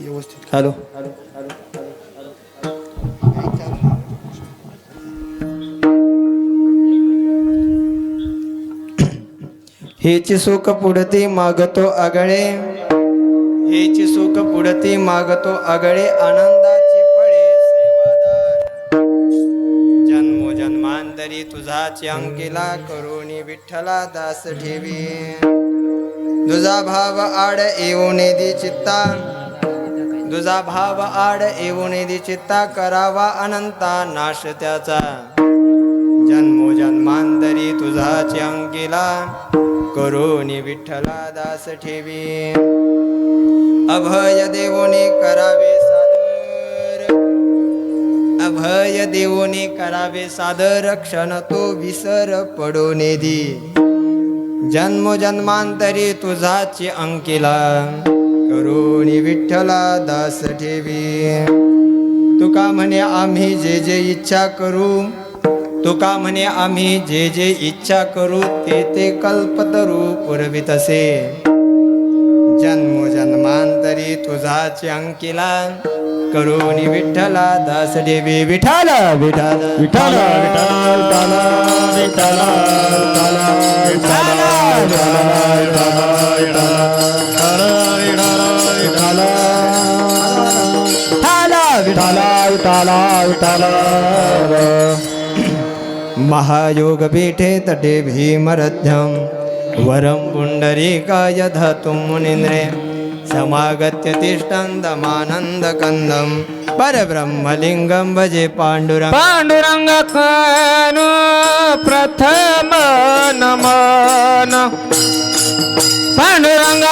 व्यवस्थित हॅलो. हेची सुख पुढती मागतो आगळे. हेची सुख पुढती मागतो आगळे. आनंदा जन्मांतरी तुझाची अंकिला करुणी विठ्ठला दास ठेवी. तुझा भाव आड येऊन दी चित्ता. तुझा भाव आड येऊन दी चित्ता करावा अनंता नाश त्याचा. जन्मो जन्मांतरी तुझाची अंकिला करुणी विठ्ठला दास ठेवी. अभय देवोने करावे भय देवोने करावे सादर क्षण तो विसर पडो दी जन्म जन्मांतरी तुझाची अंकिला. करुणी विठ्ठला दास ठेवी. तुका म्हणे आम्ही जे जे इच्छा करू तुका म्हणे आम्ही जे जे इच्छा करू ते ते कल्पतरू पुरवितसे जन्म जन्मांतरी तुझाची अंकिला. करून विठ्ठला दास देवी विठाल विठाल विठाल विठाल विठाल महायोग पीठे तटे भीमरथ्यम वरं काय धातुं मुनिंद्रे समागत्य तिष्ठन्दमानन्दकन्दं परब्रह्मलिङ्गं भजे पाण्डुरङ्ग। पांडुरंग प्रथम नमन। पांडुरंग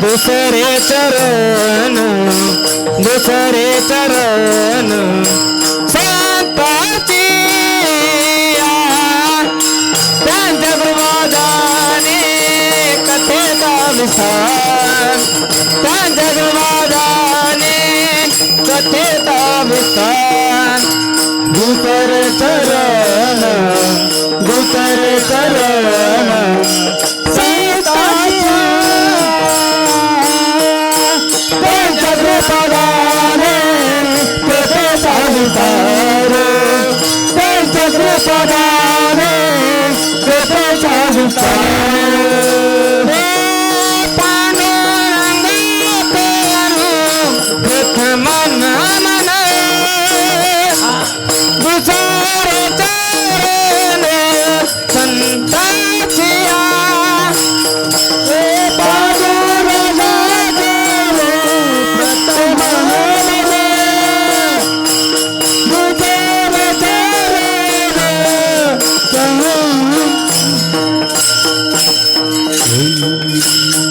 दुसरे चरण दुसरे चरण जगवादाने कथेता विस्तार भूपर चर